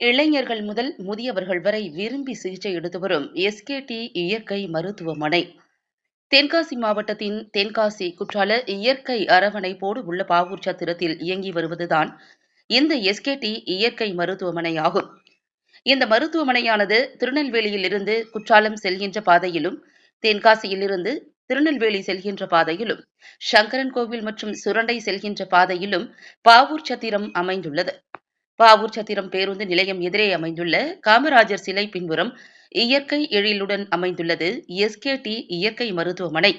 இளைஞர்கள் முதல் முதியவர்கள் வரை விரும்பி சிகிச்சை எடுத்து வரும் எஸ்கேடி இயற்கை மருத்துவமனை. தென்காசி மாவட்டத்தின் தென்காசி குற்றால இயற்கை அரவணைப்போடு உள்ள பாவூர் சத்திரத்தில் இயங்கி வருவதுதான் இந்த எஸ்கேடி இயற்கை மருத்துவமனை ஆகும் இந்த மருத்துவமனையானது திருநெல்வேலியில் இருந்து குற்றாலம் செல்கின்ற பாதையிலும் தென்காசியிலிருந்து திருநெல்வேலி செல்கின்ற பாதையிலும் சங்கரன் கோவில் மற்றும் சுரண்டை செல்கின்ற பாதையிலும் பாவூர் சத்திரம் அமைந்துள்ளது. பாவூர் சத்திரம் பேருந்து நிலையம் எதிரே அமைந்துள்ள காமராஜர் சிலை பின்புறம் இயற்கை எழிலுடன் அமைந்துள்ளது. எஸ்கேடி இயற்கை மருத்துவமனை.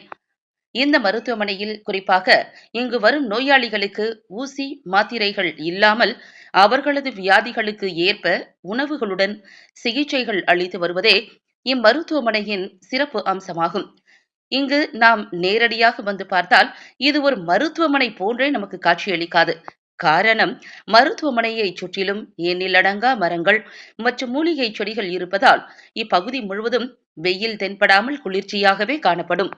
இந்த மருத்துவமனையில் குறிப்பாக இங்கு வரும் நோயாளிகளுக்கு ஊசி மாத்திரைகள் இல்லாமல் அவர்களது வியாதிகளுக்கு ஏற்ப உணவுகளுடன் சிகிச்சைகள் அளித்து வருவதே இம்மருத்துவமனையின் சிறப்பு அம்சமாகும். இங்கு நாம் நேரடியாக வந்து பார்த்தால் இது ஒரு மருத்துவமனை போன்றே நமக்கு காட்சியளிக்காது. காரணம் மருத்துவமனையை சுற்றிலும் எண்ணிலடங்கா மரங்கள் மற்றும் மூலிகை செடிகள் இருப்பதால் இப்பகுதி முழுவதும் வெயில் தென்படாமல் குளிர்ச்சியாகவே காணப்படும்.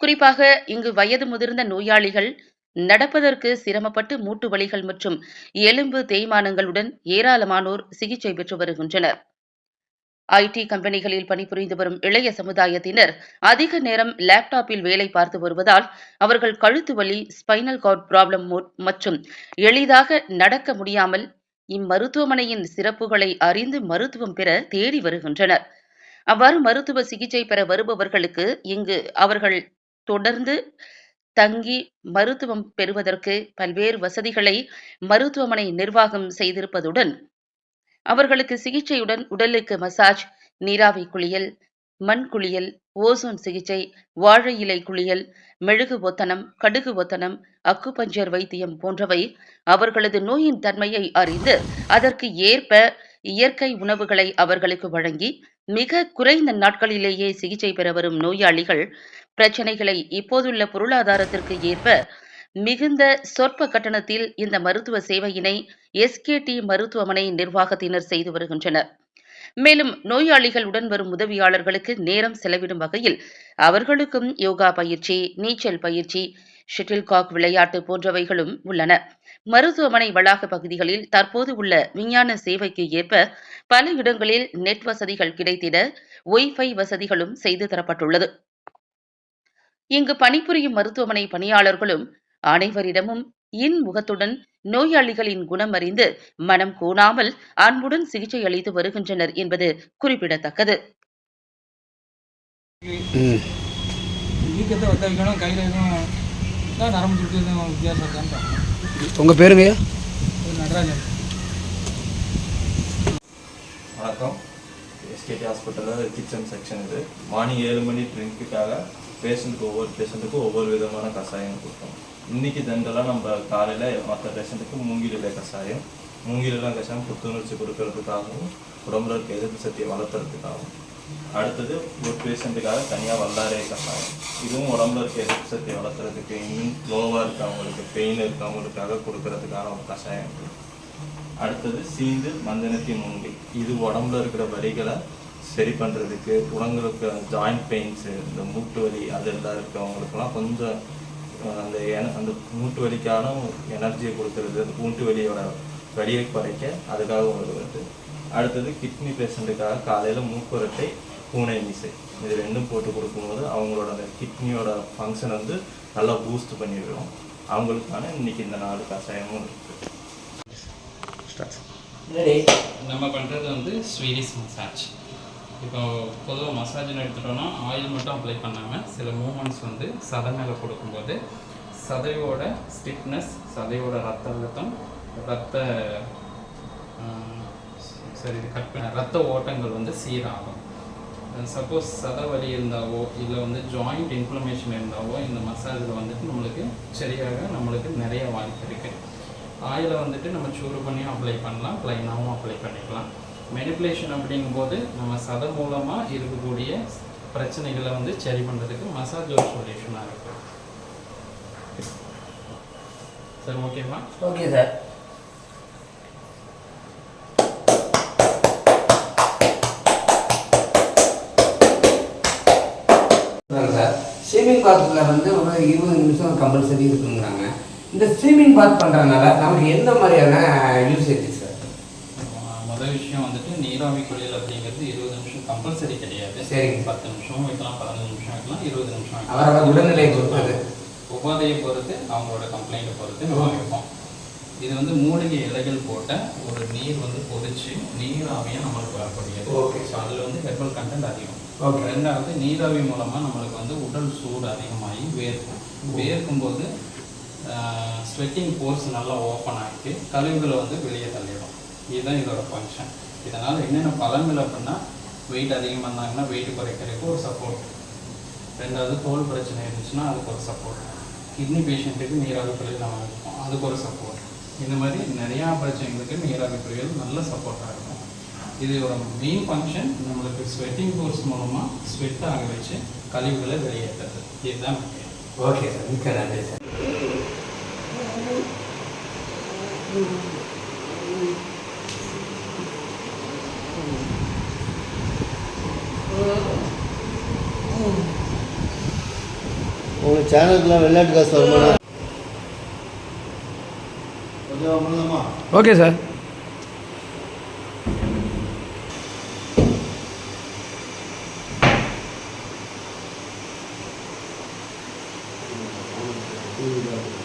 குறிப்பாக இங்கு வயது முதிர்ந்த நோயாளிகள் நடப்பதற்கு சிரமப்பட்டு மூட்டு வலிகள் மற்றும் எலும்பு தேய்மானங்களுடன் ஏராளமானோர் சிகிச்சை பெற்று வருகின்றனர். ஐடி கம்பெனிகளில் பணிபுரிந்து வரும் இளைய சமுதாயத்தினர் அதிக நேரம் லேப்டாப்பில் வேலை பார்த்து வருவதால் அவர்கள் கழுத்து வலி ஸ்பைனல் கார்ட் ப்ராப்ளம் மற்றும் எளிதாக நடக்க முடியாமல் இம்மருத்துவமனையின் சிறப்புகளை அறிந்து மருத்துவம் பெற தேடி வருகின்றனர். அவ்வாறு மருத்துவ சிகிச்சை பெற வருபவர்களுக்கு இங்கு அவர்கள் தொடர்ந்து தங்கி மருத்துவம் பெறுவதற்கு பல்வேறு வசதிகளை மருத்துவமனை நிர்வாகம் செய்திருப்பதுடன் அவர்களுக்கு சிகிச்சையுடன் உடலுக்கு மசாஜ் நீராவி குளியல் மண் குளியல் ஓசோன் சிகிச்சை வாழை இலை குளியல் மெழுகு ஒத்தனம் கடுகு ஒத்தனம் அக்குபஞ்சர் வைத்தியம் போன்றவை அவர்களது நோயின் தன்மையை அறிந்து அதற்கு ஏற்ப இயற்கை உணவுகளை அவர்களுக்கு வழங்கி மிக குறைந்த நாட்களிலேயே சிகிச்சை பெற வரும் நோயாளிகள் பிரச்சனைகளை இப்போதுள்ள பொருளாதாரத்திற்கு ஏற்ப மிகுந்த சொற்ப கட்டணத்தில் இந்த மருத்துவ சேவையினை எஸ்கேடி மருத்துவமனை நிர்வாகத்தினர் செய்து வருகின்றனர். மேலும் நோயாளிகளுடன் வரும் உதவியாளர்களுக்கு நேரம் செலவிடும் வகையில் அவர்களுக்கும் யோகா பயிற்சி நீச்சல் பயிற்சி ஷட்டில்காக் விளையாட்டு போன்றவைகளும் உள்ளன. மருத்துவமனை வளாக பகுதிகளில் தற்போது உள்ள விஞ்ஞான சேவைக்கு ஏற்ப பல இடங்களில் நெட் வசதிகள் கிடைத்திட ஒய்ஃபை வசதிகளும் செய்து தரப்பட்டுள்ளது. இங்கு பணிபுரியும் மருத்துவமனை பணியாளர்களும் அனைவரிடமும் இன்முகத்துடன் நோயாளிகளின் குணம் அறிந்து மனம் கோணாமல் அன்புடன் சிகிச்சை அளித்து வருகின்றனர் என்பது குறிப்பிடத்தக்கது. இது நடராஜன். வணக்கம். எஸ்கேடி ஹாஸ்பிட்டலில் கிச்சன் செக்ஷன் இது. மார்னிங் ஏழு மணி ட்ரிங்க்குக்காக பேஷண்ட்டுக்கு ஒவ்வொரு பேஷண்ட்டுக்கும் ஒவ்வொரு விதமான கஷாயம் கொடுப்போம் இன்றைக்கி ஜென்ரலாக நம்ம காலையில் மற்ற பேஷண்ட்டுக்கு மூங்கிலிலை கஷாயம்? மூங்கிலெல்லாம் கஷாயம் புத்துணர்ச்சி கொடுக்கறதுக்காகவும் உடம்புல இருக்க எதிர்ப்பு சக்தியை வளர்த்துறதுக்காகவும். அடுத்தது ஒரு பேஷண்ட்டுக்காக தனியாக வல்லாரே கஷாயம். இதுவும் உடம்புல இருக்க எதிர்ப்பு சக்தியை வளர்த்துறதுக்கு இன்னும் லோவாக இருக்கவங்களுக்கு பெயின் இருக்கவங்களுக்காக கொடுக்கறதுக்கான ஒரு கஷாயம் அடுத்தது சீந்து மந்தனத்தி மூங்கி இது உடம்புல இருக்கிற வரிகளை சரி பண்ணுறதுக்கு உடம்புக்கு ஜாயிண்ட் பெயின்ஸு இந்த மூட்டு வலி அது எல்லாம் இருக்கவங்களுக்குலாம் கொஞ்சம் அந்த என- அந்த மூட்டு வலிக்கான எனர்ஜியை கொடுக்கறது. அந்த மூட்டு வலியோட வலியை குறைக்க அதுக்காக வருது அடுத்தது கிட்னி பேஷண்ட்டுக்காக காலையில் மூக்குரட்டை பூனை மீசை. இது ரெண்டும் போட்டு கொடுக்கும்போது அவங்களோட அந்த கிட்னியோட ஃபங்க்ஷன் வந்து நல்லா பூஸ்ட் பண்ணிவிடும் அவங்களுக்கான இன்னைக்கு இந்த நாலு கஷாயமும் இருக்குது நம்ம பண்ணுறது வந்து ஸ்வீடிஷ் மசாஜ் இப்போ பொதுவாக மசாஜ்னு எடுத்துட்டோம்னா ஆயில் மட்டும் அப்ளை பண்ணாமல் சில மூமெண்ட்ஸ் வந்து சதை மேலே கொடுக்கும்போது சதையோட ஸ்டிஃப்னஸ் சதையோட ரத்த அழுத்தம் ரத்த சரி இது கட் பண்ண ரத்த ஓட்டங்கள் வந்து சீராகும். சப்போஸ் சதை வலி இருந்தாவோ இல்லை வந்து ஜாயிண்ட் இன்ஃப்ளமேஷன் இருந்தாவோ இந்த மசாஜில் வந்துட்டு நம்மளுக்கு சரியாக நம்மளுக்கு நிறைய வாய்ப்பு இருக்குது ஆயிலை வந்துட்டு நம்ம சூடு பண்ணியும் அப்ளை பண்ணலாம் ப்ளைனாகவும் அப்ளை பண்ணிக்கலாம். மெனிப்புலேஷன் அப்படிங்கும்போது நம்ம சதை மூலமாக இருக்கக்கூடிய பிரச்சனைகளை வந்து சரி பண்ணுறதுக்கு மசாஜ் ஒரு சொல்யூஷனாக இருக்குது சரி ஓகேவா ஓகே சார் சார் ஸ்விம்மிங் பாத்தில் வந்து ஒரு இருபது நிமிஷம் கம்பல்சரி இருக்குங்கிறாங்க. இந்த ஸ்விம்மிங் பாத் பண்ணுறதுனால நமக்கு எந்த மாதிரியான யூசேஜ் சார் வந்துட்டு நீராவி குளியல் அப்படிங்கிறது இருபது நிமிஷம் கம்பல்சரி கிடையாது. சரிங்க. பத்து நிமிஷம் வைக்கலாம் பதினஞ்சு நிமிஷம் வைக்கலாம் இருபது நிமிஷம். அவரவர் உடல்நிலை பொறுத்தது. உபாதையை பொறுத்து அவங்களோட கம்ப்ளைண்ட்டை பொறுத்து நம்ம வைப்போம். இது வந்து மூலிகை இலைகள் போட்ட ஒரு நீர் வந்து கொதிச்சு நீராவியாக நம்மளுக்கு வரக்கூடியது. Okay. ஸோ அதில் வந்து ஹெர்பல் கண்டென்ட் அதிகம். Okay. ரெண்டாவது நீராவி மூலமாக நம்மளுக்கு வந்து உடல் சூடு அதிகமாகி வேர்க்கும். வேர்க்கும் போது ஸ்வெட்டிங் போர்ஸ் நல்லா ஓப்பன் ஆகிட்டு கழிவுகளை வந்து வெளியே தள்ளிடும். இதுதான் இதோட ஃபங்க்ஷன் இதனால் என்னென்ன பலன்கள் அப்படின்னா வெயிட் அதிகமாக இருந்தாங்கன்னா வெயிட் குறைக்கிறதுக்கு ஒரு சப்போர்ட் ரெண்டாவது தோல் பிரச்சனை இருந்துச்சுன்னா அதுக்கு ஒரு சப்போர்ட் கிட்னி பேஷண்ட்டுக்கு நீராவி குளியல் நம்ம வைப்போம் அதுக்கு ஒரு சப்போர்ட் இந்த மாதிரி நிறையா பிரச்சனைகளுக்கு நீராவி குளியல் நல்ல சப்போர்ட்டாக இருக்கும். இதோட மெயின் ஃபங்க்ஷன் நம்மளுக்கு ஸ்வெட்டிங் கோர்ஸ் மூலமாக ஸ்வெட் ஆக வச்சு கழிவுகளை வெளியேற்றுறது. இதுதான் ஓகே சார் மிக்க நன்றி சார் உங்கள் சேனலுக்குலாம் வெளிநாட்டு காசு வருமானா ஓகே சார். வயிறு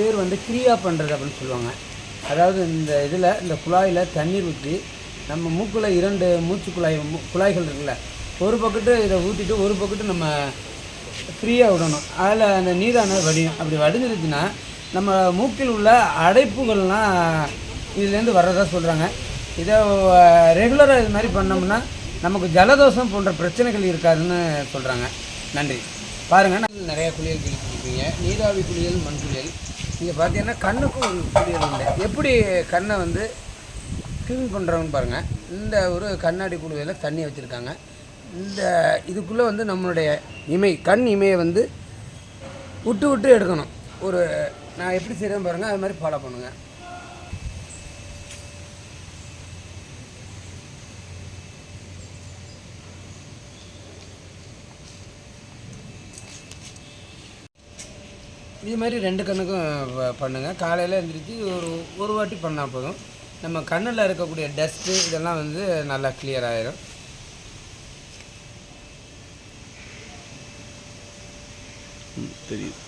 பேர் வந்து கிரியா பண்ணுறது அப்படின்னு சொல்லுவாங்க. அதாவது இந்த இதில் இந்த குழாயில் தண்ணீர் ஊற்றி நம்ம மூக்கில் இரண்டு மூச்சு குழாய் குழாய்கள் இருக்குல்ல ஒரு பக்கத்து இதை ஊற்றிட்டு ஒரு பக்கத்து நம்ம ஃப்ரீயாக விடணும். அதில் அந்த நீரானது வடியும். அப்படி வடிஞ்சிருச்சுன்னா நம்ம மூக்கில் உள்ள அடைப்புகள்லாம் இதுலேருந்து வர்றதா சொல்கிறாங்க இதை ரெகுலராக இது மாதிரி பண்ணோம்னா நமக்கு ஜலதோஷம் போன்ற பிரச்சனைகள் இருக்காதுன்னு சொல்கிறாங்க நன்றி. பாருங்கள் நிறைய குளியல் கேள்விப்பட்டிருக்கீங்க நீராவி குளியல் மண் குளியல். இங்கே பார்த்தீங்கன்னா கண்ணுக்கும் ஒரு குளியல் இல்லை எப்படி கண்ணை வந்து க்ளீன் பண்ணுறவங்க பாருங்கள் இந்த ஒரு கண்ணாடி குழுவையில் தண்ணி வச்சுருக்காங்க. இந்த இதுக்குள்ளே வந்து நம்மளுடைய இமை கண் இமையை வந்து விட்டு விட்டு எடுக்கணும். ஒரு நான் எப்படி செய்கிறேன் பாருங்கள் அது மாதிரி ஃபாலோ பண்ணுங்கள் இது மாதிரி ரெண்டு கண்ணுக்கும் பண்ணுங்கள் காலையில் எழுந்திரிச்சு ஒரு ஒரு வாட்டி பண்ணால் போதும். நம்ம கண்ணில் இருக்கக்கூடிய டஸ்ட்டு இதெல்லாம் வந்து நல்லா கிளியர் ஆயிரும். தெரியுது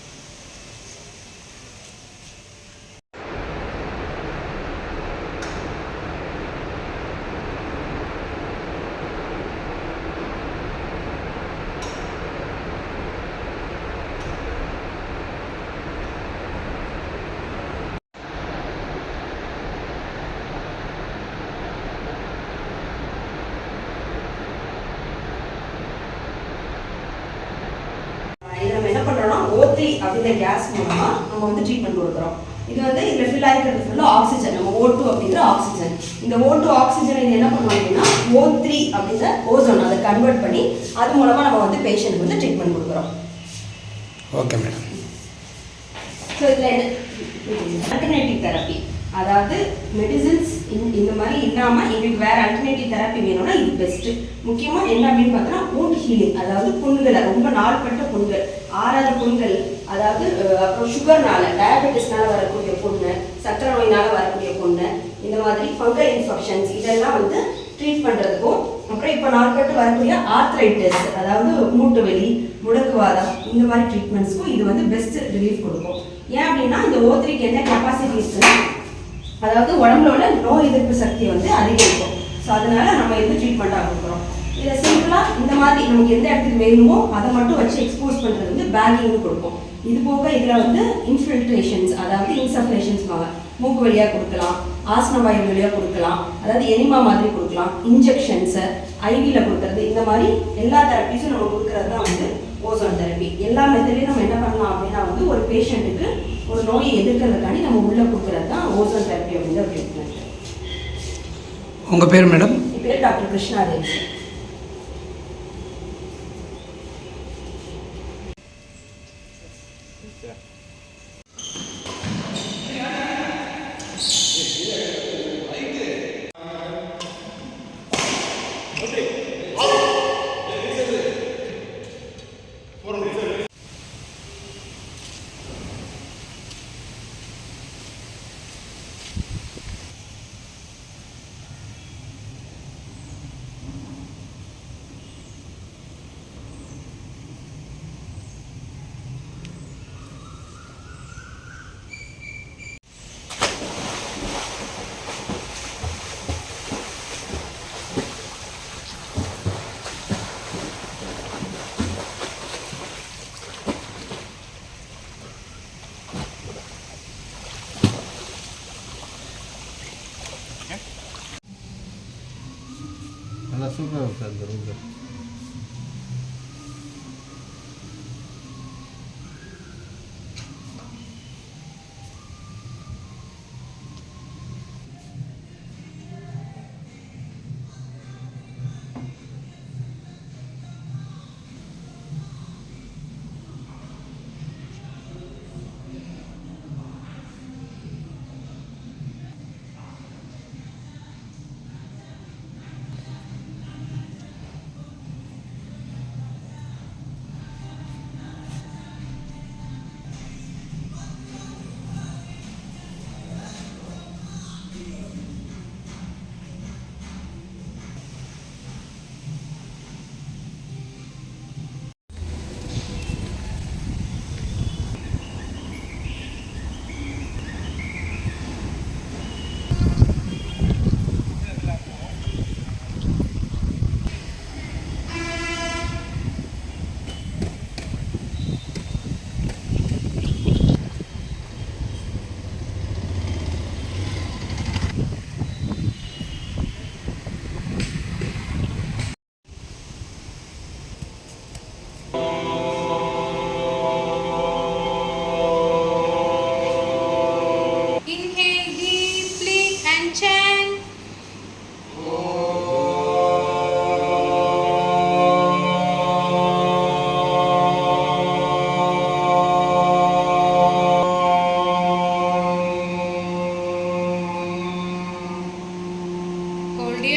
இது நம்ம என்ன பண்றோம்னா ஓ3 அப்படிங்கிற கேஸ் மூலமா நம்ம வந்து ட்ரீட்மெண்ட் கொடுக்குறோம். இது வந்து இதுல ஃபில் ஆகிருக்கிறது ஃபுல்லா ஆக்சிஜன் நம்ம ஓ டூ அப்படிங்கிற ஆக்சிஜன் இந்த ஓ டூ ஆக்சிஜன் என்ன பண்ணுவோம் அப்படின்னா ஓ த்ரீ அப்படிங்கிற ஓசோன் அதை கன்வெர்ட் பண்ணி அது மூலமா நம்ம வந்து பேஷண்ட்க்கு வந்து ட்ரீட்மெண்ட் கொடுக்குறோம். ஓகே மேடம் ஸோ இதில் என்ன? அல்டர்னேட்டிவ் தெரப்பி அதாவது மெடிசின்ஸ் இந்த மாதிரி இல்லாமல் எங்களுக்கு வேற அல்டர்னேட்டிவ் தெரப்பி வேணும்னா இது பெஸ்ட்டு முக்கியமாக என்ன அப்படின்னு பார்த்தோன்னா wound ஹீலிங் அதாவது புண்களை ரொம்ப நாள்பட்ட புண்கள் ஆறாத புண்கள் அதாவது அப்புறம் சுகர்னால டயபெட்டிஸ்னால வரக்கூடிய பொண்ணு சக்கர நோயினால வரக்கூடிய பொண்ணு இந்த மாதிரி ஃபங்கல் இன்ஃபெக்ஷன்ஸ் இதெல்லாம் வந்து ட்ரீட் பண்ணுறதுக்கும் அப்புறம் இப்போ நாள்பட்டு வரக்கூடிய ஆர்த்ரைட்டிஸ் அதாவது மூட்டு வலி முடக்குவாதம் இந்த மாதிரி ட்ரீட்மெண்ட்ஸ்க்கும் இது வந்து பெஸ்ட் ரிலீஃப் கொடுக்கும். ஏன் அப்படின்னா இந்த ஓத்திரிக்கு என்ன கெப்பாசிட்டிஸ்னா அதாவது உடம்புல உள்ள நோய் எதிர்ப்பு சக்தி வந்து அதிகரிக்கும். ஸோ அதனால நம்ம இது ட்ரீட்மெண்ட்டாக கொடுக்குறோம். இதை சிம்பிளாக இந்த மாதிரி நமக்கு எந்த இடத்துக்கு வேணுமோ அதை மட்டும் வச்சு எக்ஸ்போஸ் பண்ணுறது வந்து பேக்கிங்னு கொடுப்போம் இது போக இதில் வந்து இன்ஃபில்ட்ரேஷன்ஸ் அதாவது இன்சஃப்ரேஷன்ஸ் மூக்கு வழியாக கொடுக்கலாம் ஆசன வாயு வழியாக கொடுக்கலாம் அதாவது எனிமா மாதிரி கொடுக்கலாம் இன்ஜெக்ஷன்ஸு ஐவியில் கொடுக்கறது இந்த மாதிரி எல்லா தெரப்பிஸும் நம்ம கொடுக்கறது தான் வந்து ஓசோன் தெரப்பி எல்லா மெத்தட்லையும் நம்ம என்ன பண்ணலாம் அப்படின்னா வந்து ஒரு பேஷண்ட்டுக்கு ஒரு நோயை எதிர்க்கிறதுக்காண்டி நம்ம உள்ளே கொடுக்கறது தான் ஓசோன் தெரப்பி அப்படிங்கிற ட்ரீட்மெண்ட் உங்கள் பேர் மேடம்? என் பேர் doctor Krishna Devi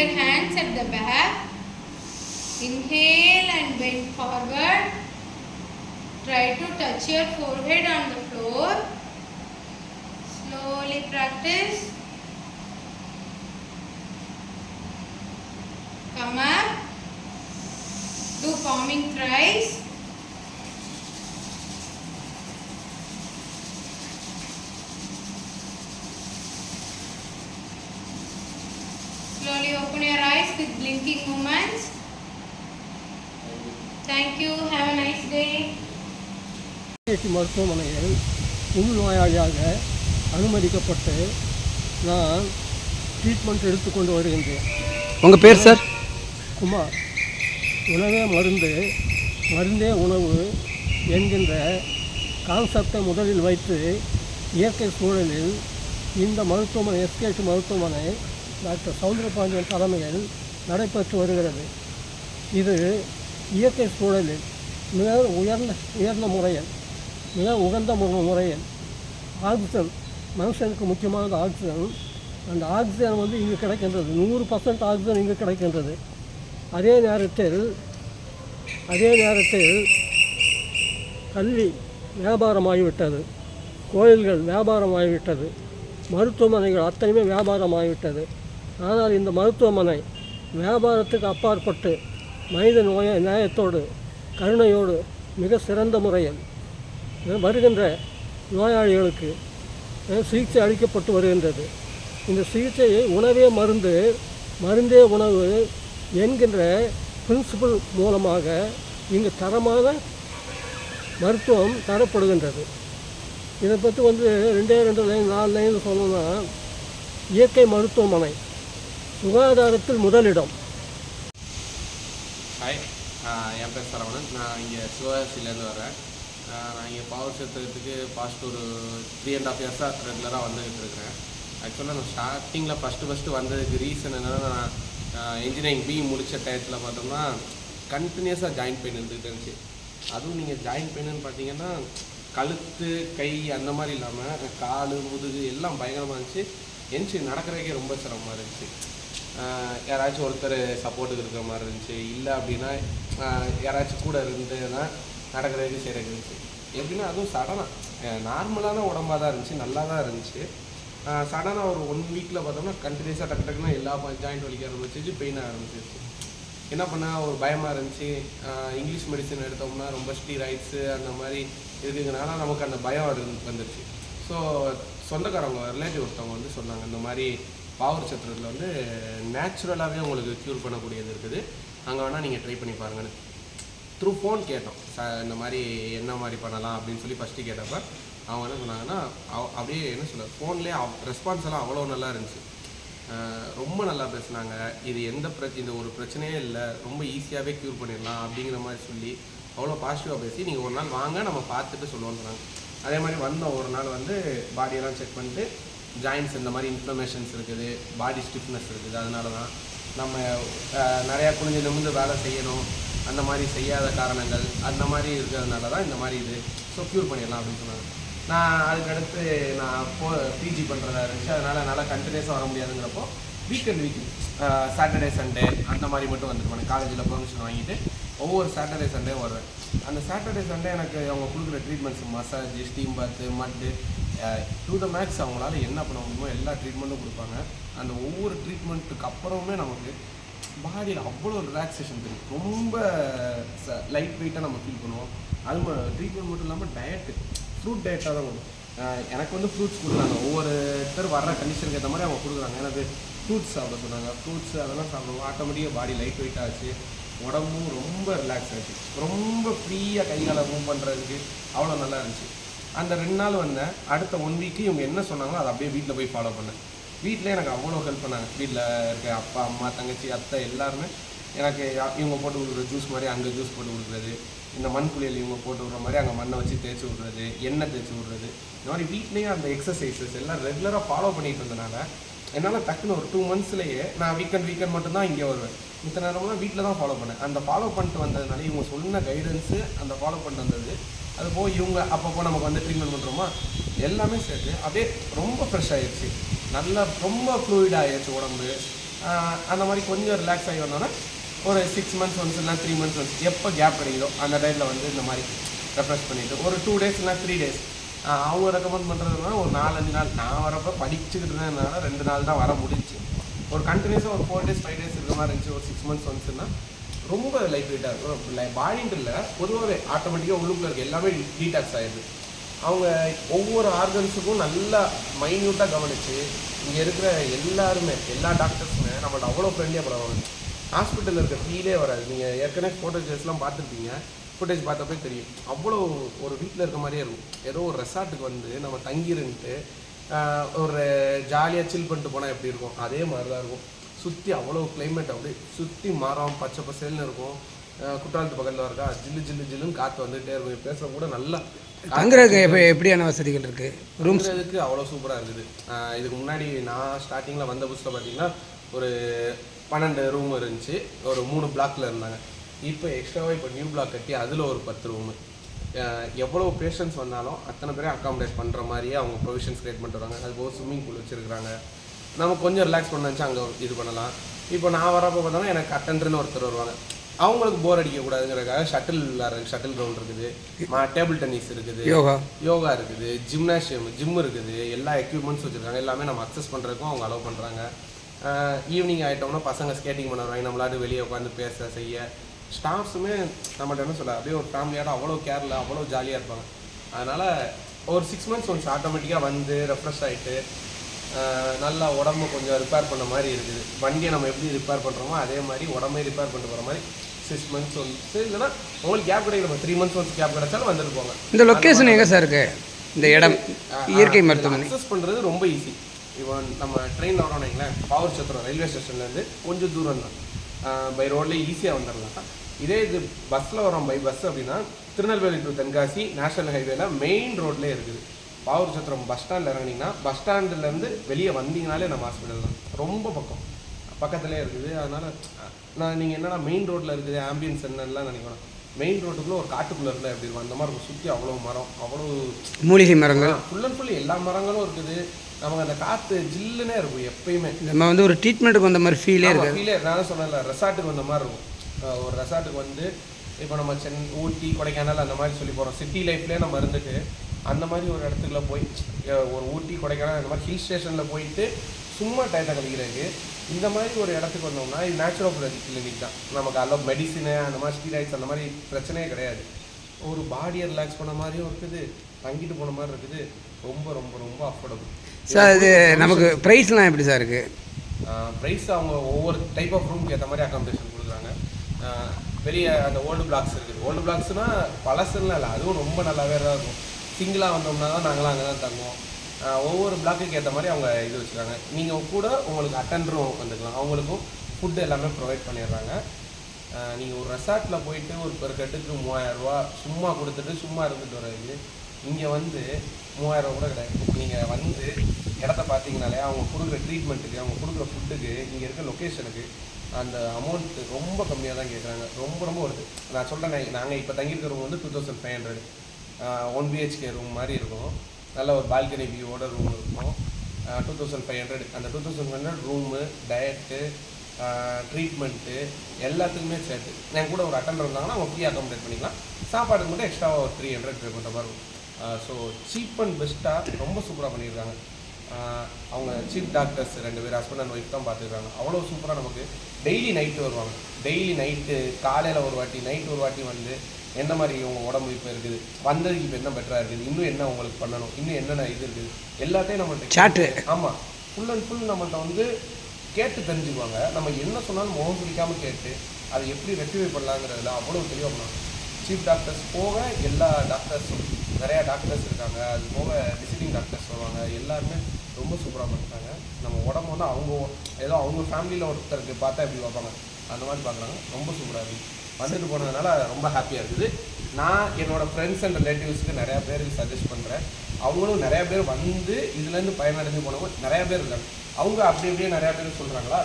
your hands at the back. Inhale and bend forward. Try to touch your forehead on the floor. Slowly practice. Come up. Do palming thrice. Slowly open your eyes with blinking movements. Thank you. Have a nice day. மருத்துவமனையில் உள்நோயாளியாக அனுமதிக்கப்பட்டு நான் treatment எடுத்துக்கொண்டு வருகின்றேன் உங்கள் பேர் sir Kumar உணவே மருந்து மருந்தே உணவு என்கின்ற கான்செப்டை முதலில் வைத்து இயற்கை சூழலில் இந்த மருத்துவமனை எஸ்கேடி மருத்துவமனை டாக்டர் சவுந்தரபாண்டியன் தலைமையில் நடைபெற்று வருகிறது. இது இயற்கை சூழலில் மிக உயர்ந்த உயர்ந்த முறையில் மிக உகந்த முறையில் ஆக்சிஜன் மனுஷனுக்கு முக்கியமானது ஆக்சிஜன். அந்த ஆக்சிஜன் வந்து இங்கு கிடைக்கின்றது. நூறு பர்சன்ட் ஆக்சிஜன் இங்கு கிடைக்கின்றது. அதே நேரத்தில் அதே நேரத்தில் கல்வி வியாபாரமாகிவிட்டது. கோயில்கள் வியாபாரமாகிவிட்டது. மருத்துவமனைகள் அத்தனையுமே வியாபாரமாகிவிட்டது. ஆனால் இந்த மருத்துவமனை வியாபாரத்துக்கு அப்பாற்பட்டு மனித நோய நியாயத்தோடு கருணையோடு மிக சிறந்த முறையில் வருகின்ற நோயாளிகளுக்கு சிகிச்சை அளிக்கப்பட்டு வருகின்றது. இந்த சிகிச்சையை உணவே மருந்து மருந்தே உணவு என்கின்ற பிரின்சிபல் மூலமாக இங்கு தரமான மருத்துவம் தரப்படுகின்றது. இதை பற்றி வந்து ரெண்டே ரெண்டு லைன் நாலு லைன் சொல்லணும்னா இயற்கை மருத்துவமனை சுகாதாரத்தில் முதலிடம். ஹாய் என் பேர் சரவணன். நான் இங்கே சிவகாசிலேருந்து வரேன் நான் இங்கே பவர் சேர்த்துக்கிறதுக்கு பாஸ்ட் ஒரு த்ரீ அண்ட் ஆஃப் இயர்ஸாக ரெகுலராக வந்துகிட்டு இருக்கிறேன். ஆக்சுவலாக நான் ஸ்டார்டிங்கில் ஃபஸ்ட்டு ஃபஸ்ட்டு வந்ததுக்கு ரீசன் என்னென்னா நான் இன்ஜினியரிங் பி முடித்த டயத்தில் பார்த்தோம்னா கண்டினியூஸாக ஜாயின் பெயின் இருந்துகிட்டு இருந்துச்சு. அதுவும் நீங்கள் ஜாயின் பெயின்னு பார்த்தீங்கன்னா கழுத்து கை அந்த மாதிரி இல்லாமல் கால் முதுகு எல்லாம் பயங்கரமாக இருந்துச்சு. எந்திச்சு நடக்கிறதுக்கே ரொம்ப சிரமமாக இருந்துச்சு. யாராச்சும் ஒருத்தர் சப்போர்ட்டுக்கு இருக்கிற மாதிரி இருந்துச்சு இல்லை அப்படின்னா யாராச்சும் கூட இருந்துன்னா நடக்கிறதுக்கு செய்கிறதுக்கு இருந்துச்சு. எப்படின்னா அதுவும் சடனாக நார்மலான உடம்பாக தான் இருந்துச்சு நல்லா தான் இருந்துச்சு. சடனாக ஒரு ஒன் வீக்கில் பார்த்தோம்னா கண்டினியூஸாக டக்கு டக்குன்னு எல்லா ஜாயிண்ட் வலிக்க ஆரம்பிச்சிச்சு பெயின் ஆரம்பிச்சிருச்சு. என்ன பண்ணால் ஒரு பயமாக இருந்துச்சு. இங்கிலீஷ் மெடிசன் எடுத்தோம்னா ரொம்ப ஸ்டீராய்ட்ஸு அந்த மாதிரி இருக்குதுனால நமக்கு அந்த பயம் வந்துருச்சு. ஸோ சொந்தக்காரவங்க ரிலேட்டிவ் ஒருத்தவங்க வந்து சொன்னாங்க இந்த மாதிரி பாவூர் சத்திரத்தில் வந்து நேச்சுரலாகவே உங்களுக்கு க்யூர் பண்ணக்கூடியது இருக்குது. அங்கே வேணால் நீங்கள் ட்ரை பண்ணி பாருங்கன்னு. த்ரூ ஃபோன் கேட்டோம். ச இந்த மாதிரி என்ன மாதிரி பண்ணலாம் அப்படின்னு சொல்லி ஃபஸ்ட்டு கேட்டப்ப அவங்க என்ன சொன்னாங்கன்னா அவ் அப்படியே என்ன சொல்ல ஃபோன்லேயே ரெஸ்பான்ஸ் எல்லாம் அவ்வளோ நல்லா இருந்துச்சு. ரொம்ப நல்லா பேசுனாங்க. இது எந்த பிர இந்த ஒரு பிரச்சனையே இல்லை. ரொம்ப ஈஸியாகவே க்யூர் பண்ணிடலாம் அப்படிங்கிற மாதிரி சொல்லி அவ்வளோ பாசிட்டிவாக பேசி நீங்கள் ஒரு நாள் வாங்க நம்ம பார்த்துட்டு சொல்லுவோம்னு சொன்னாங்க. அதே மாதிரி வந்தோம் ஒரு நாள் வந்து பாடியெல்லாம் செக் பண்ணிட்டு ஜாயின்ஸ் இந்த மாதிரி இன்ஃப்ளமேஷன்ஸ் இருக்குது பாடி ஸ்டிஃப்னஸ் இருக்குது அதனால தான் நம்ம நிறையா குனிஞ்சு நிமிர்ந்து வேலை செய்யணும் அந்த மாதிரி செய்யாத காரணங்கள் அந்த மாதிரி இருக்கிறதுனால தான் இந்த மாதிரி இது ஸோ க்யூர் பண்ணிடலாம் அப்படின்னு சொன்னாங்க. நான் அதுக்கடுத்து நான் போ பிஜி பண்ணுறதா இருந்துச்சு அதனால் என்னால் கண்டினியூஸாக வர முடியாதுங்கிறப்போ வீக்கெண்ட் வீக் சாட்டர்டே சண்டே அந்த மாதிரி மட்டும் வந்துருப்பேன் காலேஜில் பெர்மிஷன் வாங்கிட்டு ஒவ்வொரு சாட்டர்டே சண்டே வருவேன். அந்த சாட்டர்டே சண்டே எனக்கு அவங்க கொடுக்குற ட்ரீட்மெண்ட்ஸ் மசாஜ் ஸ்டீம் பாத்து மட்டு டு த மேக்ஸ் அவங்களால என்ன பண்ண முடியுமோ எல்லா ட்ரீட்மெண்ட்டும் கொடுப்பாங்க. அந்த ஒவ்வொரு ட்ரீட்மெண்ட்டுக்கு அப்புறமே நமக்கு பாடியில் அவ்வளோ ரிலாக்ஸேஷன் தெரியும். ரொம்ப லைட் வெயிட்டாக நம்ம ஃபீல் பண்ணுவோம். அது ட்ரீட்மெண்ட் மட்டும் இல்லாமல் டயட்டு ஃப்ரூட் டயட்டாக தான் வரும். எனக்கு வந்து ஃப்ரூட்ஸ் கொடுக்குறாங்க ஒவ்வொருத்தர் வர்ற கண்டிஷனுக்கு ஏற்ற மாதிரி அவங்க கொடுக்குறாங்க. எனக்கு ஃப்ரூட்ஸ் சாப்பிட சொன்னாங்க. ஃப்ரூட்ஸ் அதெல்லாம் சாப்பிடுவோம். ஆட்டோமேட்டிக்காக பாடி லைட் வெயிட் ஆச்சு. உடம்பும் ரொம்ப ரிலாக்ஸ் ஆச்சு. ரொம்ப ஃப்ரீயாக கையால் மூவ் பண்ணுறதுக்கு அவ்வளோ நல்லா இருந்துச்சு. அந்த ரெண்டு நாள் வந்தேன் அடுத்த ஒன் வீக்கு இவங்க என்ன சொன்னாங்களோ அதை அப்படியே வீட்டில் போய் ஃபாலோ பண்ணேன். வீட்டில் எனக்கு அவ்வளோ ஹெல்ப் பண்ணாங்க. வீட்டில் இருக்க அப்பா அம்மா தங்கச்சி அத்தை எல்லாருமே எனக்கு இவங்க போட்டு கொடுக்குற ஜூஸ் மாதிரி அங்கே ஜூஸ் போட்டு கொடுக்குறது இந்த மண் குளியல் இவங்க போட்டு விடுற மாதிரி அங்கே மண்ணை வச்சு தேய்ச்சி விட்றது எண்ணெய் தேய்ச்சி விட்றது. இந்த மாதிரி வீட்லேயும் அந்த எக்ஸசைசஸ் எல்லாம் ரெகுலராக ஃபாலோ பண்ணிட்டு இருந்தனால என்னால் டக்குன்னு ஒரு டூ மந்த்ஸ்லேயே நான் வீக்கெண்ட் வீக்கெண்ட் மட்டும்தான் இங்கே வருவேன். மித்த நேரம்லாம் வீட்டில் தான் ஃபாலோ பண்ணேன். அந்த ஃபாலோ பண்ணிட்டு வந்ததுனால இவங்க சொன்ன கைடன்ஸு அந்த ஃபாலோ பண்ணிட்டு வந்தது அது போக இவங்க அப்பப்போ நமக்கு வந்து ட்ரீட்மெண்ட் பண்ணுறோமா எல்லாமே சேர்த்து அப்படியே ரொம்ப ஃப்ரெஷ் ஆகிடுச்சு நல்லா ரொம்ப ஃப்ளூயிட் ஆகிடுச்சு உடம்பு. அந்த மாதிரி கொஞ்சம் ரிலாக்ஸ் ஆகி வந்தோன்னா ஒரு சிக்ஸ் மந்த்ஸ் ஒன்ஸ் இல்லை த்ரீ மந்த்ஸ் ஒன்ஸ் எப்போ கேப் கிடைக்குதோ அந்த டைமில் வந்து இந்த மாதிரி ரெஃப்ரெஷ் பண்ணிவிட்டு ஒரு டூ டேஸ் இல்லை த்ரீ டேஸ் அவங்க ரெக்கமெண்ட் பண்ணுறதுனால ஒரு நாலஞ்சு நாள். நான் வரப்போ படிச்சுக்கிட்டு இருந்ததுனால ரெண்டு நாள் தான் வர முடிஞ்சு. ஒரு கண்டினியூஸாக ஒரு ஃபோர் டேஸ் ஃபைவ் டேஸ் இருக்கிற மாதிரி இருந்துச்சு. ஒரு சிக்ஸ் மந்த்ஸ் வந்துச்சுன்னா ரொம்ப லைஃப் வெயிட்டாக இருக்கும். பாடின்ட்டு இல்லை பொதுவாகவே ஆட்டோமேட்டிக்காக உள்ளுக்குள்ள இருக்க எல்லாமே டீடாக்ஸ் ஆயிடுது. அவங்க ஒவ்வொரு ஆர்கன்ஸுக்கும் நல்லா மைன்யூட்டாக கவனித்து இங்கே இருக்கிற எல்லாருமே எல்லா டாக்டர்ஸுமே நம்மள்ட்ட அவ்வளோ ஃப்ரெண்ட்லியாக பரவாயில்ல ஹாஸ்பிட்டலில் இருக்க ஃபீலே வராது. நீங்கள் ஏற்கனவே ஃபோட்டோஜர்ஸ்லாம் பார்த்துருப்பீங்க. ஃபுட்டேஜ் பார்த்தப்பே தெரியும். அவ்வளோ ஒரு வீட்டில் இருக்க மாதிரியே இருக்கும். ஏதோ ஒரு ரெசார்ட்டுக்கு வந்து நம்ம தங்கிருந்துட்டு ஒரு ஜாலியாக சில் பண்ணிட்டு போனால் எப்படி இருக்கும்? அதே மாதிரி தான் இருக்கும். சுற்றி அவ்வளோ climate அப்படியே சுற்றி மரம் பச்சை பசேல்னு இருக்கும். குற்றாலத்து பக்கத்தில் இருக்கா? ஜில்லு ஜில்லு ஜில்லுன்னு காற்று வந்துகிட்டே இருக்கும். பேசுகிற கூட நல்லா தங்குறதுக்கு எப்போ எப்படியான வசதிகள் இருக்குது ரூம்ஸ் ரூம்ஸுக்கு அவ்வளோ சூப்பராக இருக்குது இதுக்கு முன்னாடி நான் ஸ்டார்டிங்கில் வந்த புதுசில் பார்த்தீங்கன்னா ஒரு பன்னெண்டு ரூம் இருந்துச்சு. ஒரு மூணு பிளாக்ல இருந்தாங்க. இப்போ எக்ஸ்ட்ராவாக இப்போ நியூ பிளாக் கட்டி அதில் ஒரு பத்து ரூமு எவ்வளோ பேஷண்ட்ஸ் வந்தாலும் அத்தனை பேரையும் அக்காமடேட் பண்ணுற மாதிரியே அவங்க ப்ரொவிஷன்ஸ் கிரியேட் பண்ணிட்டு வராங்க. அது போக ஸ்விம்மிங் பூல் வச்சுருக்காங்க நம்ம கொஞ்சம் ரிலாக்ஸ் பண்ணாச்சு அங்கே இது பண்ணலாம். இப்போ நான் வரப்போ பார்த்தோன்னா எனக்கு அட்டண்டர்னு ஒருத்தர் வருவாங்க. அவங்களுக்கு போர் அடிக்கக்கூடாதுங்கிறதுக்காக ஷட்டில் ஷட்டில் கிரவுண்ட் இருக்குது. டேபிள் டென்னிஸ் இருக்குது. யோகா. யோகா இருக்குது. ஜிம்னாஷியம் ஜிம் இருக்குது. எல்லா எக்யூப்மெண்ட்ஸ் வச்சுருக்காங்க. எல்லாமே நம்ம அக்சஸ் பண்ணுறதுக்கும் அவங்க அலோவ் பண்ணுறாங்க ஈவினிங் ஆகிட்டோம்னா பசங்க ஸ்கேட்டிங் பண்ண வருவாங்க. நம்மளாட்டு வெளியே உட்காந்து பேச செய்ய. ஸ்டாஃப்ஸுமே நம்மள்ட்ட என்ன சொல்ல அப்படியே ஒரு ஃபேமிலியோட அவ்வளோ கேரில் அவ்வளோ ஜாலியாக இருப்பாங்க. அதனால் ஒரு சிக்ஸ் மந்த்ஸ் ஒன்ஸ் ஆட்டோமேட்டிக்காக வந்து ரெஃப்ரெஷ் ஆகிட்டு நல்லா உடம்பு கொஞ்சம் ரிப்பேர் பண்ண மாதிரி இருக்குது. வண்டியை நம்ம எப்படி ரிப்பேர் பண்ணுறோமோ அதே மாதிரி உடம்பை ரிப்பேர் பண்ணிட்டு போகிற மாதிரி சிக்ஸ் மந்த்ஸ் ஒன்ஸ் இல்லைன்னா உங்களுக்கு கேப் கிடைக்கல த்ரீ மந்த்ஸ் ஒன்ஸ் கேப் கிடைச்சாலும் வந்துட்டு போங்க. இந்த லொக்கேஷன் எங்கே சார் இருக்குது இந்த இடம் இயற்கை மருத்துவமனை. அக்சஸ் பண்ணுறது ரொம்ப ஈஸி இப்போ நம்ம ட்ரெயினில் வரோம் வைங்களேன் பாவூர் சத்திரம் ரயில்வே ஸ்டேஷன்லேருந்து கொஞ்சம் தூரம் தான் பை ரோட்லேயே ஈஸியாக வந்துடலாம் இதே இது பஸ்ஸில் வரோம் பை பஸ் அப்படின்னா திருநெல்வேலி டு தென்காசி நேஷனல் ஹைவேல மெயின் ரோட்லேயே இருக்குது. பாவூர் சத்திரம் பஸ் ஸ்டாண்டில் இறங்குனீங்கன்னா பஸ் ஸ்டாண்டுலேருந்து வெளியே வந்தீங்கனாலே நம்ம ஹாஸ்பிட்டல் தான். ரொம்ப பக்கம். பக்கத்துலேயே இருக்குது. அதனால் நான் நீங்கள் என்னடா மெயின் ரோட்டில் இருக்குது ஆம்பியன்ஸ் என்னெல்லாம் நினைக்கணும். மெயின் ரோட்டுக்குள்ளே ஒரு காட்டுக்குள்ளே இருந்தால் எப்படி இருக்கும்? அந்த மாதிரி இருக்கும். சுற்றி அவ்வளோ மரம் அவ்வளோ மூலிகை மரங்கள். ஃபுல் அண்ட் ஃபுல் எல்லா மரங்களும் இருக்குது. நமக்கு அந்த காற்று ஜில்லுனே இருக்கும் எப்பயுமே. நம்ம வந்து ஒரு ட்ரீட்மெண்ட்டுக்கு வந்த மாதிரி ஃபீலே இருக்கு ஏ- நான் தான் சொன்னேன்ல ரெசார்ட்டுக்கு வந்த மாதிரி இருக்கும். ஒரு ரெசார்ட்டுக்கு வந்து இப்போ நம்ம சென் ஊட்டி கொடைக்கானல் அந்த மாதிரி சொல்லி போகிறோம் சிட்டி லைஃப்லேயே நம்ம இருந்துட்டு அந்த மாதிரி ஒரு இடத்துக்குள்ள போய் ஒரு ஊட்டி கொடைக்கானல் அந்த மாதிரி ஹில் ஸ்டேஷனில் போயிட்டு சும்மா டயத்தை கழிக்கிறதுக்கு. இந்த மாதிரி ஒரு இடத்துக்கு வந்தோம்னா இது நேச்சுரோபதி கிளினிக் தான். நமக்கு அல்ல மெடிசினு அந்த மாதிரி ஸ்டீராய்ட்ஸ் அந்த மாதிரி பிரச்சனையே கிடையாது. ஒரு பாடியை ரிலாக்ஸ் பண்ண மாதிரியும் இருக்குது தங்கிட்டு போன மாதிரி இருக்குது. ரொம்ப ரொம்ப ரொம்ப அஃபோர்டபுள் சார் இது நமக்கு ப்ரைஸ்லாம் எப்படி சார் இருக்குது ப்ரைஸ் அவங்க ஒவ்வொரு டைப் ஆஃப் ரூமுக்கு ஏற்ற மாதிரி அக்காமடேஷன் கொடுக்குறாங்க. பெரிய அந்த ஓல்டு பிளாக்ஸ் இருக்குது ஓல்டு பிளாக்ஸ்னால் பழசுலாம் இல்லை அதுவும் ரொம்ப நல்லாவே தான் இருக்கும். சிங்கிளாக வந்தோம்னா தான் நாங்களாம் அங்கே தான் தங்குவோம். ஒவ்வொரு பிளாக்குக்கு ஏற்ற மாதிரி அவங்க இது வச்சுருக்காங்க நீங்கள் கூட உங்களுக்கு அட்டன்டரும் வந்துக்கலாம். அவங்களுக்கும் ஃபுட்டு எல்லாமே ப்ரொவைட் பண்ணிடுறாங்க. நீங்கள் ஒரு ரெசார்ட்டில் போயிட்டு ஒரு பெர் கட்டுக்கு மூவாயிரரூவா சும்மா கொடுத்துட்டு சும்மா இருந்துட்டு வர்றது இங்கே வந்து மூவாயிரம் கூட கிடையாது. நீங்கள் வந்து இடத்த பார்த்தீங்கனாலே அவங்க கொடுக்குற ட்ரீட்மெண்ட்டுக்கு அவங்க கொடுக்குற ஃபுட்டுக்கு இங்கே இருக்க லொக்கேஷனுக்கு அந்த அமௌண்ட் ரொம்ப கம்மியாக தான் கேட்குறாங்க ரொம்ப ரொம்ப வருது. நான் சொல்கிறேன் நாங்கள் இப்போ தங்கியிருக்க ரூம் வந்து two thousand five hundred one BHK room மாதிரி இருக்கும். நல்ல ஒரு பால்கனி வியூவோட ரூம் இருக்கும். டூ தௌசண்ட் ஃபைவ் ஹண்ட்ரட் அந்த two thousand five hundred room diet treatment எல்லாத்துக்குமே சேர்த்து. என் கூட ஒரு அட்டன் இருந்தாங்கன்னா அவங்க ஃப்ரீ அக்காமடேட் பண்ணிக்கலாம். சாப்பாடுக்கு மட்டும் எக்ஸ்ட்ராவாக ஒரு த்ரீ ஹண்ட்ரட் பே பண்ணுற மாதிரி இருக்கும். ஸோ சீப் அண்ட் பெஸ்ட்டாக ரொம்ப சூப்பராக பண்ணியிருக்காங்க. அவங்க சீஃப் டாக்டர்ஸ் ரெண்டு பேர் ஹஸ்பண்ட் அண்ட் ஒய்ஃப் தான் பார்த்துருக்காங்க. அவ்வளோ சூப்பராக நமக்கு டெய்லி நைட்டு வருவாங்க. டெய்லி நைட்டு காலையில் ஒரு வாட்டி நைட்டு ஒரு வாட்டி வந்து எந்த மாதிரி உங்க உடம்பு இப்போ இருக்குது? வந்ததுக்கு இப்போ என்ன பெட்டராக இருக்குது? இன்னும் என்ன உங்களுக்கு பண்ணணும்? இன்னும் என்னென்ன இது இருக்குது? எல்லாத்தையும் நம்மள்ட்ட Chat. ஆமாம் ஃபுல் அண்ட் ஃபுல் நம்மள்ட்ட வந்து கேட்டு தெரிஞ்சுக்குவாங்க. நம்ம என்ன சொன்னாலும் முகம் பிடிக்காம கேட்டு அதை எப்படி ரெக்டிஃபை பண்ணலாங்கிறதுல அவ்வளோ தெளிவாக பண்ணுவாங்க சீஃப் டாக்டர்ஸ் போக எல்லா டாக்டர்ஸும் நிறையா டாக்டர்ஸ் இருக்காங்க. அது போக விசிட்டிங் டாக்டர்ஸ் வருவாங்க எல்லாருமே ரொம்ப சூப்பராக பண்ணுறாங்க நம்ம உடம்பு வந்து அவங்க ஏதோ அவங்க ஃபேமிலியில் ஒருத்தருக்கு பார்த்தா எப்படி பார்ப்பாங்க? அந்த மாதிரி பார்க்குறாங்க. ரொம்ப சூப்பராக இருக்குது வந்துட்டு போனதுனால ரொம்ப ஹாப்பியாக இருக்குது. நான் என்னோடய ஃப்ரெண்ட்ஸ் அண்ட் ரிலேட்டிவ்ஸ்க்கு நிறையா பேருக்கு சஜஸ்ட் பண்ணுறேன் அவங்களும் நிறையா பேர் வந்து இதுலேருந்து பயனடைஞ்சு போனவங்க நிறையா பேர் இருக்காங்க. அவங்க அப்படி அப்படியே நிறையா பேர் சொல்கிறாங்களா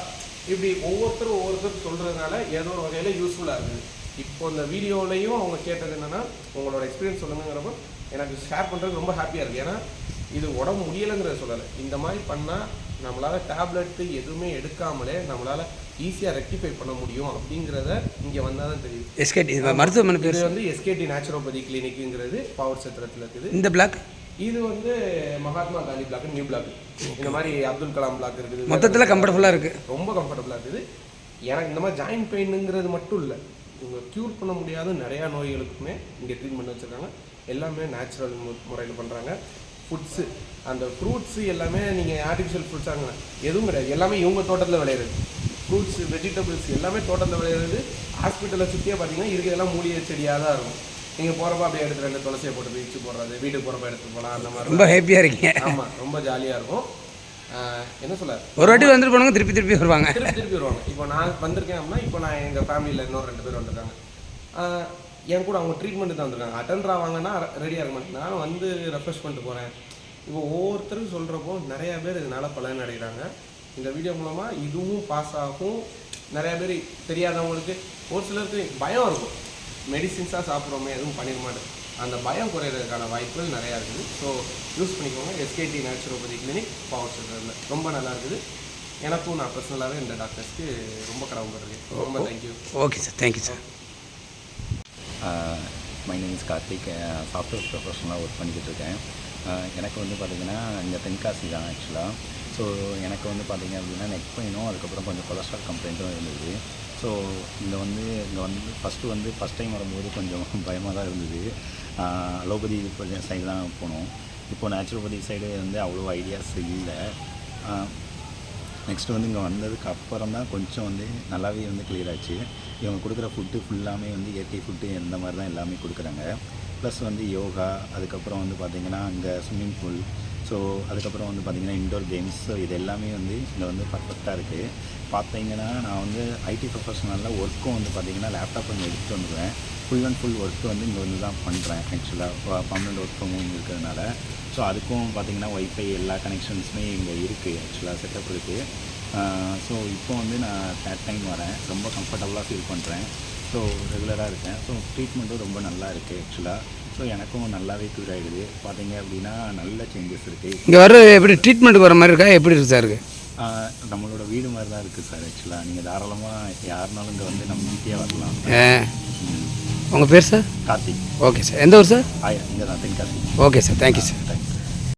இப்படி ஒவ்வொருத்தரும் ஒவ்வொருத்தர் சொல்கிறதுனால ஏதோ ஒரு வகையில் யூஸ்ஃபுல்லாக இருக்குது. இப்போ இந்த வீடியோலையும் அவங்க கேட்டது என்னென்னா உங்களோட எக்ஸ்பீரியன்ஸ் சொல்லுங்கிறப்போ எனக்கு ஷேர் பண்ணுறது ரொம்ப ஹாப்பியாக இருக்குது ஏன்னா இது உடம்பு முடியலைங்கிறத சொல்லலை. இந்த மாதிரி பண்ணால் நம்மளால் டேப்லெட்டு எதுவுமே எடுக்காமலே நம்மளால் ஈஸியாக ரெக்டிஃபை பண்ண முடியும் அப்படிங்கிறத இங்கே வந்தால் தான் தெரியும் எஸ்கேடி மருத்துவமனை பேர் வந்து எஸ்கேடி நேச்சுரோபதி கிளினிக்குங்கிறது பவர் சத்திரத்தில் இருக்குது. இந்த பிளாக் இது வந்து Mahatma Gandhi block new block இந்த மாதிரி அப்துல் கலாம் பிளாக் இருக்குது. மொத்தத்தில் கம்ஃபர்டபுளாக இருக்குது ரொம்ப கம்ஃபர்டபுளாக இருக்குது. எனக்கு இந்த மாதிரி ஜாயின்ட் பெயினுங்கிறது மட்டும் இல்லை. இவங்க க்யூர் பண்ண முடியாத நிறையா நோய்களுக்குமே இங்கே ட்ரீட்மெண்ட் வச்சுருக்காங்க. எல்லாமே நேச்சுரல் முறையில் பண்ணுறாங்க ஃபுட்ஸு அந்த ஃப்ரூட்ஸு எல்லாமே நீங்கள் ஆர்டிஃபிஷியல் ஃப்ரூட்ஸ் அங்கே எதுவும் கிடையாது. எல்லாமே இவங்க தோட்டத்தில் விளையிறது. ஃப்ரூட்ஸ் வெஜிடபிள்ஸ் எல்லாமே தோட்டத்தில் விளையிறது. ஹாஸ்பிட்டலை சுற்றியே பார்த்தீங்கன்னா இருக்கிறதெல்லாம் மூலிகை செடியாக தான் இருக்கும். நீங்கள் போகிறப்ப அப்படியே எடுத்து ரெண்டு துளசியை போட்டு பிரித்து போடுறது வீட்டுக்கு போகிறப்ப எடுத்து போகலாம் அந்த மாதிரி ரொம்ப ஹாப்பியாக இருக்கீங்க. ஆமாம் ரொம்ப ஜாலியாக இருக்கும். என்ன சொல்ல? ஒரு வாட்டி வந்துட்டு போனவங்க திருப்பி திருப்பி வருவாங்க. திருப்பி திருப்பி வருவாங்க. இப்போ நான் வந்திருக்கேன் அப்படின்னா இப்போ நான் எங்கள் ஃபேமிலியில் இன்னொரு ரெண்டு பேர் வந்திருக்காங்க. என் கூட அவங்க ட்ரீட்மெண்ட் தான் வந்திருக்காங்க. அட்டெண்டர் ஆவாங்கன்னா ரெடியாக இருக்க மாட்டேன் நான் வந்து ரெஃப்ரெஷ் பண்ணிட்டு போகிறேன் இப்போ ஒவ்வொருத்தரும் சொல்கிறப்போ நிறையா பேர் இதனால பலன் அடைகிறாங்க. இந்த வீடியோ மூலமாக இதுவும் பாஸ் ஆகும். நிறையா பேர் தெரியாதவங்களுக்கு ஒரு சிலருக்கு பயம் இருக்கும். மெடிசின்ஸாக சாப்பிட்றோமே எதுவும் பண்ணிட மாட்டேன். அந்த பயம் குறையிறதுக்கான வாய்ப்புகள் நிறையா இருக்குது. ஸோ யூஸ் பண்ணிக்கோங்க. எஸ்கேடி நேச்சுரோபதி கிளினிக் பவர் சென்டரில் ரொம்ப நல்லா இருக்குது. எனக்கும் நான் பர்சனலாகவே இந்த டாக்டர்ஸ்க்கு ரொம்ப கடமைப்படுறேன் ரொம்ப thank you okay sir thank you sir my name is Karthik software ப்ரொஃபஷனலாக ஒர்க் பண்ணிக்கிட்டு இருக்கேன் எனக்கு வந்து பார்த்திங்கன்னா இங்கே தென்காசி தான் ஆக்சுவலாக ஸோ எனக்கு வந்து பார்த்திங்க அப்படின்னா நெக் பெயினும் அதுக்கப்புறம் கொஞ்சம் கொலஸ்ட்ரால் கம்ப்ளைண்ட்டும் இருந்தது. ஸோ இங்கே வந்து இங்கே வந்து ஃபஸ்ட்டு வந்து ஃபஸ்ட் டைம் வரும்போது கொஞ்சம் பயமாக தான் இருந்தது. அலோபதி சைடு தான் போனோம். இப்போ நேச்சுரோபதி சைடு வந்து அவ்வளோ ஐடியாஸ் இல்லை. நெக்ஸ்ட்டு வந்து இங்கே வந்ததுக்கு அப்புறம் தான் கொஞ்சம் வந்து நல்லாவே வந்து கிளியர் ஆச்சு. இவங்க கொடுக்குற ஃபுட்டு ஃபுல்லாமே வந்து இயற்கை ஃபுட்டு இந்த மாதிரி தான் எல்லாமே கொடுக்குறாங்க. ப்ளஸ் வந்து யோகா அதுக்கப்புறம் வந்து பார்த்திங்கன்னா அங்கே ஸ்விம்மிங் பூல் ஸோ அதுக்கப்புறம் வந்து பார்த்திங்கன்னா இன்டோர் கேம்ஸ் ஸோ இது எல்லாமே வந்து இங்கே வந்து பர்ஃபெக்டாக இருக்குது பார்த்தீங்கன்னா நான் வந்து ஐடி ப்ரொஃபஷனலில் ஒர்க்கும் வந்து பார்த்திங்கன்னா லேப்டாப் வந்து எடுத்துகிட்டு வந்துடுவேன் ஃபுல் அண்ட் ஃபுல் ஒர்க்கு வந்து இங்கே வந்து தான் பண்ணுறேன் ஆக்சுவலாக பர்மனெண்ட் ஒர்க் ஃப்ரம் ஹோம் இருக்கிறதுனால. ஸோ அதுக்கும் பார்த்திங்கன்னா ஒய்ஃபை எல்லா கனெக்ஷன்ஸுமே இங்கே இருக்குது ஆக்சுவலாக செட்டப் இருக்குது ஸோ இப்போ வந்து நான் தேர்ட் டைம் வரேன். ரொம்ப கம்ஃபர்டபுளாக ஃபீல் பண்ணுறேன் ஸோ ரெகுலராக இருக்கேன். ஸோ ட்ரீட்மெண்ட்டும் ரொம்ப நல்லா இருக்குது ஆக்சுவலாக ஸோ எனக்கும் நல்லாவே க்யூர் ஆகிடுது பார்த்தீங்க அப்படின்னா நல்ல சேஞ்சஸ் இருக்குது இங்கே வர எப்படி ட்ரீட்மெண்ட்டுக்கு வர மாதிரி இருக்கா? எப்படி இருக்கு சார் நம்மளோட வீடு மாதிரி தான் இருக்குது சார் ஆக்சுவலாக நீங்கள் தாராளமாக யாருனாலும் இங்கே வந்து நம்ம வீட்டையே வரலாம். உங்கள் பேர் சார் கார்த்திக். ஓகே சார் எந்த ஊர் சார் இங்கே தான் Tenkasi. Okay sir thank you sir thanks